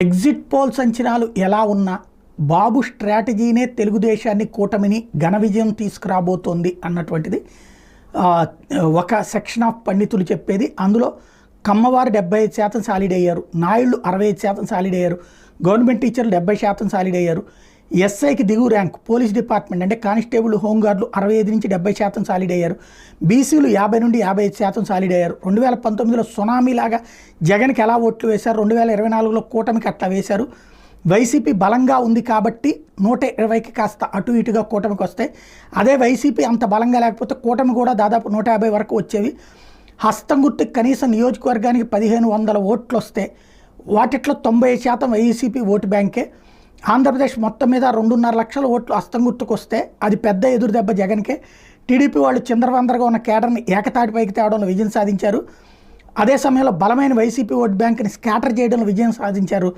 Exit polls అంచనాలు ఎలా ఉన్నా బాబు స్ట్రాటజీనే తెలుగుదేశాన్ని కూటమిని ఘన విజయం తీసుకురాబోతోంది అన్నటువంటిది ఒక సెక్షన్ ఆఫ్ పండితులు చెప్పేది. అందులో కమ్మవారు డెబ్బై ఐదు శాతం సాలిడ్ అయ్యారు నాయుళ్ళు అరవై ఐదు శాతం సాలిడ్ అయ్యారు గవర్నమెంట్ టీచర్లు డెబ్బై శాతం సాలిడ్ అయ్యారు ఎస్ఐకి దిగువ ర్యాంక్ పోలీస్ డిపార్ట్మెంట్ అంటే కానిస్టేబుల్ హోంగార్డులు అరవై ఐదు నుంచి డెబ్బై శాతం సాలిడ్ అయ్యారు. బీసీలు యాభై నుండి యాభై ఐదు శాతం సాలిడ్ అయ్యారు. రెండు వేల పంతొమ్మిదిలో సునామీలాగా జగన్కి ఎలా ఓట్లు వేశారు? రెండు వేల ఇరవై నాలుగులో కూటమికి అట్లా వేశారు. వైసీపీ బలంగా ఉంది కాబట్టి నూట ఇరవైకి కాస్త అటు ఇటుగా కూటమికి వస్తాయి అదే వైసీపీ అంత బలంగా లేకపోతే కూటమి కూడా దాదాపు నూట యాభై వరకు వచ్చేవి. హస్తం గుర్తు కనీసం నియోజకవర్గానికి పదిహేను వందల ఓట్లు వస్తే వాటిట్లో తొంభై శాతం వైసీపీ ఓటు బ్యాంకే. ఆంధ్రప్రదేశ్ మొత్తం మీద రెండున్నర లక్షల ఓట్లు అస్తం గుర్తుకొస్తే అది పెద్ద ఎదురు దెబ్బ జగన్కే. టీడీపీ వాళ్ళు చిందరవందరగా ఉన్న కేడర్ని ఏకతాటిపైకి తేవడంలో విజయం సాధించారు. అదే సమయంలో బలమైన వైసీపీ ఓట్ బ్యాంక్ని స్కాటర్ చేయడంలో విజయం సాధించారు.